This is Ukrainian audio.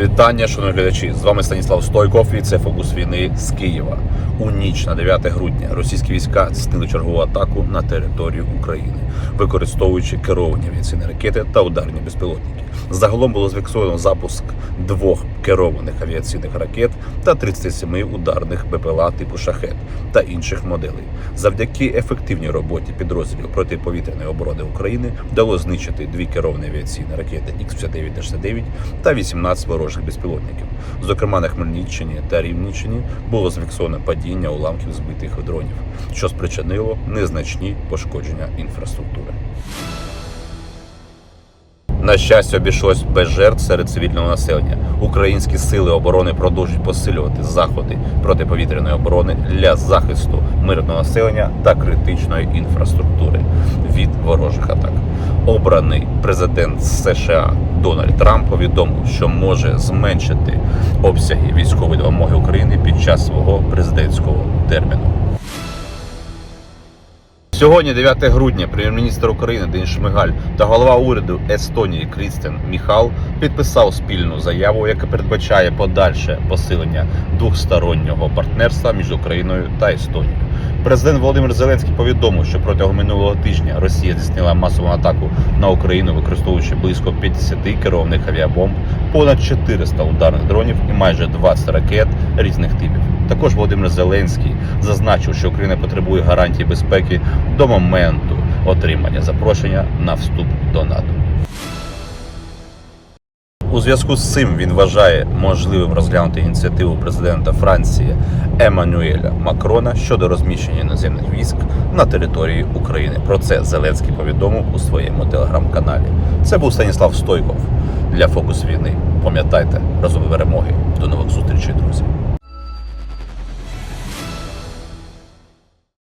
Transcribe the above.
Вітання, шановні глядачі! З вами Станіслав Стойков і це фокус війни з Києва. У ніч на 9 грудня російські війська здійснили чергову атаку на територію України, використовуючи керовані авіаційні ракети та ударні безпілотники. Загалом було зафіксовано запуск двох керованих авіаційних ракет та 37 ударних БПЛА типу шахет та інших моделей. Завдяки ефективній роботі підрозділів протиповітряної оборони України вдалося знищити дві керовані авіаційні ракети Х-59 та 69 та 18 ворожих безпілотників. Зокрема, на Хмельниччині та Рівненщині було зафіксовано падіння уламків збитих дронів, що спричинило незначні пошкодження інфраструктури. На щастя, обійшлось без жертв серед цивільного населення. Українські сили оборони продовжують посилювати заходи протиповітряної оборони для захисту мирного населення та критичної інфраструктури від ворожих атак. Обраний президент США Дональд Трамп повідомив, що може зменшити обсяги військової допомоги України під час свого президентського терміну. Сьогодні, 9 грудня, прем'єр-міністр України Денис Шмигаль та голова уряду Естонії Крістен Міхал підписав спільну заяву, яка передбачає подальше посилення двостороннього партнерства між Україною та Естонією. Президент Володимир Зеленський повідомив, що протягом минулого тижня Росія здійснила масову атаку на Україну, використовуючи близько 50 керованих авіабомб, понад 400 ударних дронів і майже 20 ракет різних типів. Також Володимир Зеленський зазначив, що Україна потребує гарантій безпеки до моменту отримання запрошення на вступ до НАТО. У зв'язку з цим він вважає можливим розглянути ініціативу президента Франції Еммануеля Макрона щодо розміщення іноземних військ на території України. Про це Зеленський повідомив у своєму телеграм-каналі. Це був Станіслав Стойков для фокус війни. Пам'ятайте, разом перемоги. До нових зустрічей, друзі.